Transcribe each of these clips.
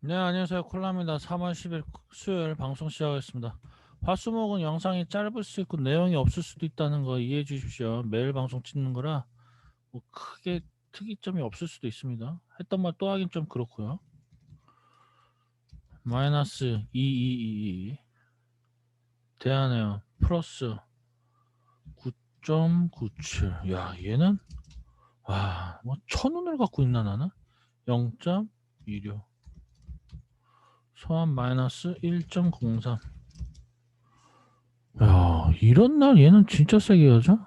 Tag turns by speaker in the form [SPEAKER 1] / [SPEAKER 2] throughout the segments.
[SPEAKER 1] 네, 안녕하세요. 콜라입니다. 3월 10일 수요일 방송 시작하겠습니다. 화수목은 영상이 짧을 수 있고 내용이 없을 수도 있다는 거 이해해 주십시오. 매일 방송 찍는 거라 뭐 크게 특이점이 없을 수도 있습니다. 했던 말 또 하긴 좀 그렇고요. 마이너스 2222 대안해요. 플러스 9.97. 야, 얘는 와, 뭐 천운을 갖고 있나 나는? 0.26. 소환 마이너스 1.03. 야, 이런 날 얘는 진짜 세게 하죠?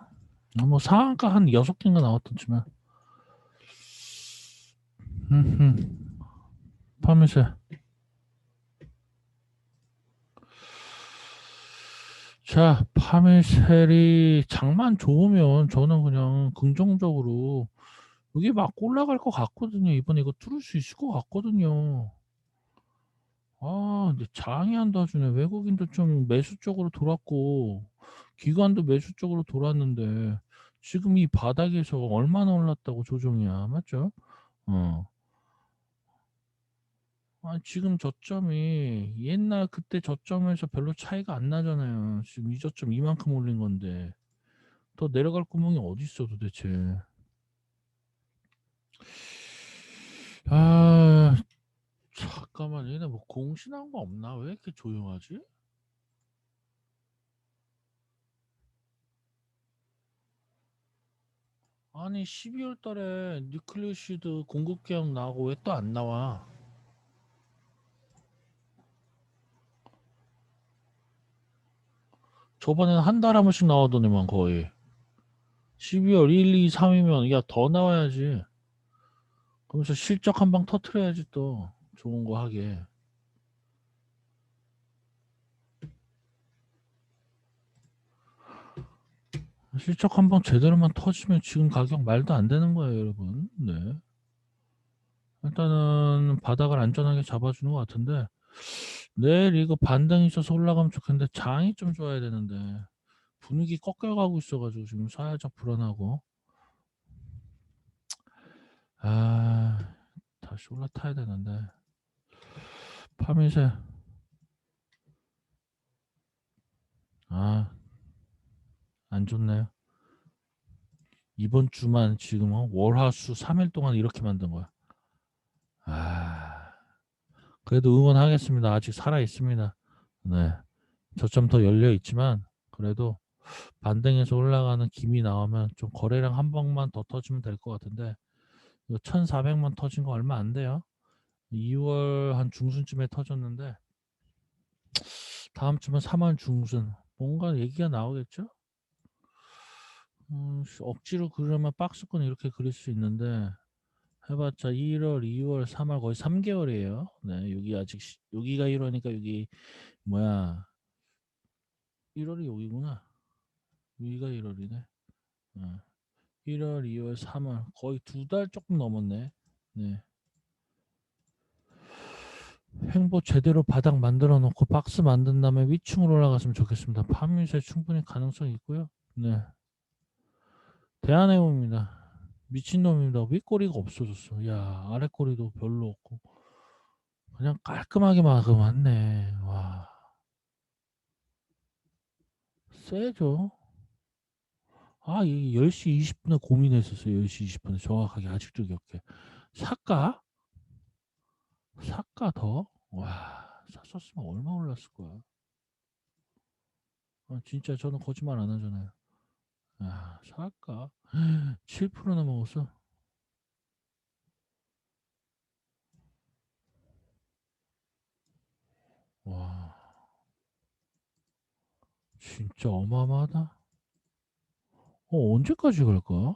[SPEAKER 1] 아, 뭐 상한가 한 6개인가 나왔던지만. 흠흠. 파미세. 자, 파미셀이 장만 좋으면 저는 그냥 긍정적으로 여기 막 올라갈 것 같거든요. 이번에 이거 뚫을 수 있을 것 같거든요. 아, 근데 장이 안 도와주네. 외국인도 좀 매수 쪽으로 돌았고, 기관도 매수 쪽으로 돌았는데, 지금 이 바닥에서 얼마나 올랐다고 조정이야. 맞죠? 어. 아, 지금 저점이 옛날 그때 저점에서 별로 차이가 안 나잖아요. 지금 이 저점 이만큼 올린 건데, 더 내려갈 구멍이 어디 있어 도대체. 아, 잠깐만, 얘네 뭐 공신한 거 없나? 왜 이렇게 조용하지? 아니, 12월 달에 뉴클리오시드 공급 계약 나오고 왜 또 안 나와? 저번에는 한 달에 한 번씩 나오더니만 거의. 12월 1, 2, 3이면 야 더 나와야지. 그러면서 실적 한 방 터트려야지 또 좋은 거 하게. 실적 한방 제대로만 터지면 지금 가격 말도 안 되는 거예요, 여러분. 네. 일단은 바닥을 안전하게 잡아주는 것 같은데 내일 이거 반등이 있어서 올라가면 좋겠는데 장이 좀 좋아야 되는데 분위기 꺾여가고 있어가지고 지금 살짝 불안하고 아 다시 올라타야 되는데 파미세 아 안 좋네요? 이번 주만 지금 어, 월화수 3일 동안 이렇게 만든 거야. 아 그래도 응원하겠습니다. 아직 살아 있습니다. 네. 저점 더 열려 있지만 그래도 반등해서 올라가는 김이 나오면 좀 거래량 한 방만 더 터지면 될 것 같은데 이거 1400만 터진 거 얼마 안 돼요 2월 한 중순쯤에 터졌는데 다음 주면 3월 중순 뭔가 얘기가 나오겠죠 음, 억지로 그러면 박스권 이렇게 그릴 수 있는데 해봤자 1월, 2월, 3월 거의 3개월이에요. 네, 여기 아직 시- 여기가 1월이니까 여기 뭐야 1월이 여기구나. 여기가 1월이네. 어. 1월, 2월, 3월 거의 두 달 조금 넘었네. 네. 횡보 제대로 바닥 만들어 놓고 박스 만든 다음에 위층으로 올라갔으면 좋겠습니다. 파미세 충분히 가능성이 있고요. 네. 대한해운입니다. 미친놈입니다. 윗꼬리가 없어졌어. 야, 아랫꼬리도 별로 없고. 그냥 깔끔하게 막으면 네 와. 세죠? 아, 이 10시 20분에 고민했었어요. 10시 20분에 정확하게 아직도 기억해. 살까? 살까 더? 와, 샀었으면 얼마 올랐을 거야. 아, 진짜 저는 거짓말 안 하잖아요. 아, 살까? 7%나 먹었어. 와, 진짜 어마어마하다. 어, 언제까지 갈까?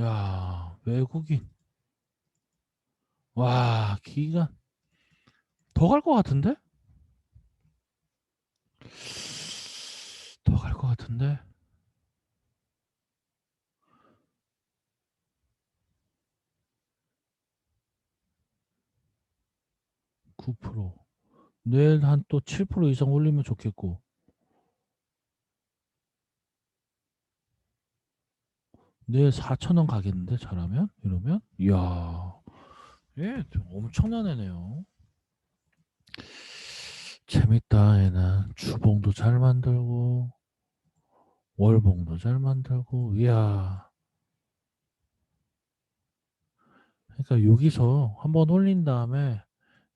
[SPEAKER 1] 야, 외국인. 와, 기간. 더 갈 것 같은데? 더 갈 것 같은데? (9%) 내일 한또 (7%) 이상 올리면 좋겠고 내일 4천 원 가겠는데 잘하면? 이러면? 이야. 예 엄청난 애네요. 재밌다 얘는 주봉도 잘 만들고 월봉도 잘 만들고 이야. 그러니까 여기서 한번 올린 다음에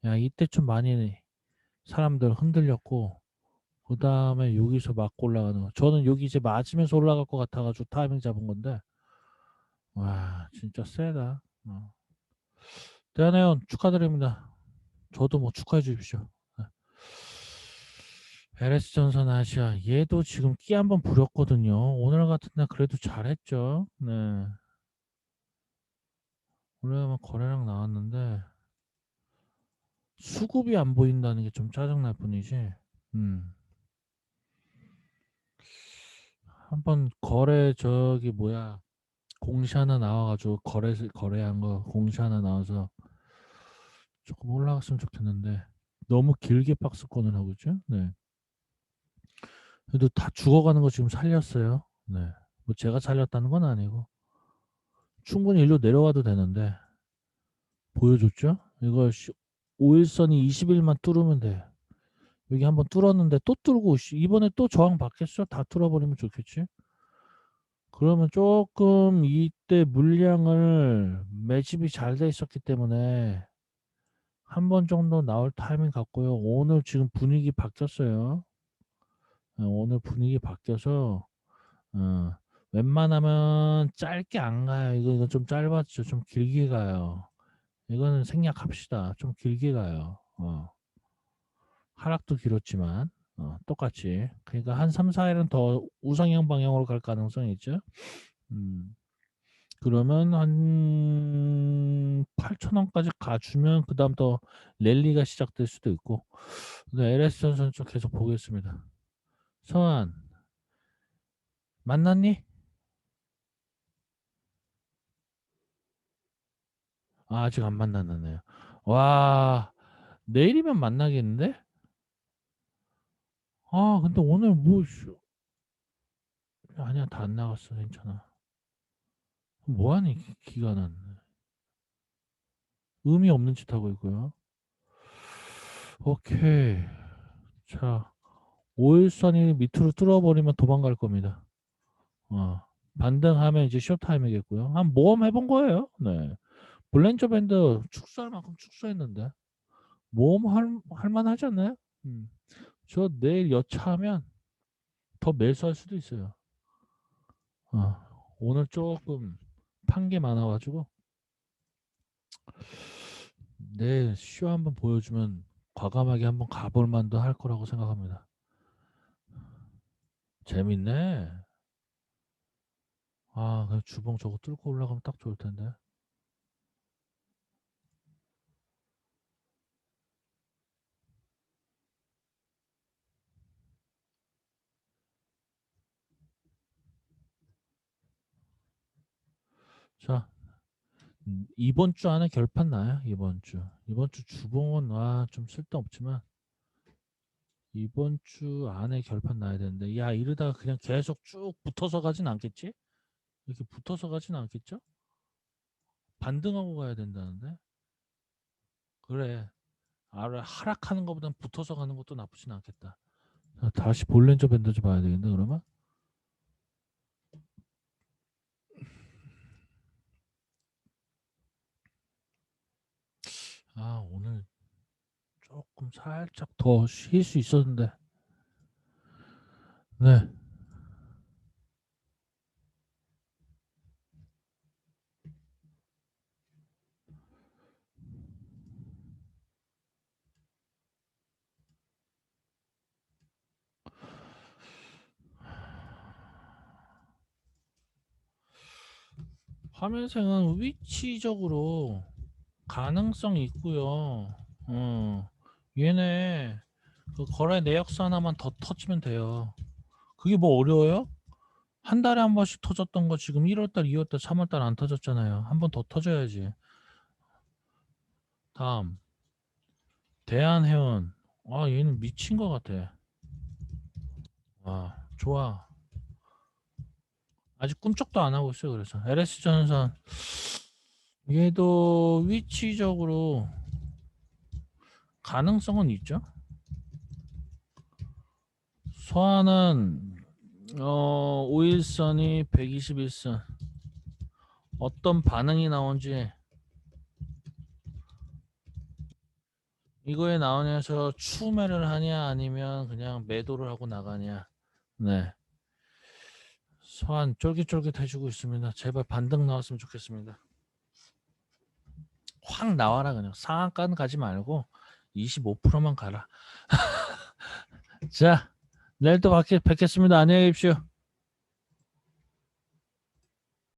[SPEAKER 1] 야 이때쯤 많이 사람들 흔들렸고 그 다음에 여기서 맞고 올라가는 거. 저는 여기 이제 맞으면서 올라갈 것 같아가지고 타이밍 잡은 건데 와 진짜 세다. 어. 대한해운 축하드립니다. 저도 뭐 축하해 주십시오. 네. LS 전선 아시아 얘도 지금 끼 한번 부렸거든요. 오늘 같은 날 그래도 잘했죠? 네. 오늘 거래량 나왔는데 수급이 안 보인다는 게 좀 짜증날 뿐이지. 음. 한번 거래 저기 뭐야 공시 하나 나와가지고 거래 거래한 거 공시 하나 나와서 조금 올라갔으면 좋겠는데 너무 길게 박스권을 하고 있죠. 네. 그래도 다 죽어가는 거 지금 살렸어요. 네. 뭐 제가 살렸다는 건 아니고 충분히 일로 내려와도 되는데 보여줬죠. 이거 5일선이 20일만 뚫으면 돼. 여기 한번 뚫었는데 또 뚫고 이번에 또 저항 받겠어? 다 뚫어버리면 좋겠지. 그러면 조금 이때 물량을 매집이 잘 돼 있었기 때문에 한 번 정도 나올 타이밍 같고요. 오늘 지금 분위기 바뀌었어요. 어, 오늘 분위기 바뀌어서 어, 웬만하면 짧게 안 가요. 이거, 이거 좀 짧았죠. 좀 길게 가요. 이거는 생략합시다. 좀 길게 가요. 어. 하락도 길었지만 어, 똑같이 그러니까 한 3, 4일은 더 우상향 방향으로 갈 가능성이 있죠. 음. 그러면 한 8천원까지 가주면 그 다음 더 랠리가 시작될 수도 있고 LS 전선 좀 계속 보겠습니다. 서한 만났니? 아, 아직 안 만났네요. 와 내일이면 만나겠는데? 아 근데 오늘 뭐 아니야 다 안 나갔어 괜찮아. 뭐 하니 기간은 의미 없는 짓 하고 있고요. 오케이 자 5일선이 밑으로 뚫어버리면 도망갈 겁니다. 어, 반등하면 이제 쇼타임이겠고요. 한 모험 해본 거예요. 네. 블렌저 밴드 축소할 만큼 축소했는데 모험 할, 할 만 하지 않나요? 음. 저 내일 여차하면 더 매수할 수도 있어요. 어, 오늘 조금 판 게 많아가지고 내일 쇼 한번 보여주면 과감하게 한번 가볼 만도 할 거라고 생각합니다. 재밌네. 아, 그 주봉 저거 뚫고 올라가면 딱 좋을 텐데. 자, 음, 이번 주 안에 결판 나요. 이번 주. 이번 주 주봉은 와 좀 쓸데없지만 이번 주 안에 결판 나야 되는데 야 이러다가 그냥 계속 쭉 붙어서 가진 않겠지? 이렇게 붙어서 가진 않겠죠? 반등하고 가야 된다는데 그래 아래 하락하는 것보단 붙어서 가는 것도 나쁘진 않겠다 자, 다시 볼렌저 밴드 좀 봐야 되겠네 그러면 아 오늘 조금 살짝 더 쉴 수 있었는데. 네. 화면생은 위치적으로 가능성이 있고요. 어, 얘네 그 거래 내역서 하나만 더 터치면 돼요. 그게 뭐 어려워요? 한 달에 한 번씩 터졌던 거 지금 1월달, 2월달, 3월달 안 터졌잖아요. 한 번 더 터져야지. 다음 대한해운 아 얘는 미친 것 같아. 아 좋아. 아직 꿈쩍도 안 하고 있어요. 그래서 LS 전선 얘도 위치적으로 가능성은 있죠. 소환은 어 5일선이 121선. 어떤 반응이 나온지. 이거에 나오냐서 추매를 하냐 아니면 그냥 매도를 하고 나가냐. 네. 소환 쫄깃쫄깃해지고 있습니다. 제발 반등 나왔으면 좋겠습니다 확 나와라 그냥. 상한가는 가지 말고 25%만 가라. 자 내일 또 뵙겠- 뵙겠습니다. 안녕히 계십시오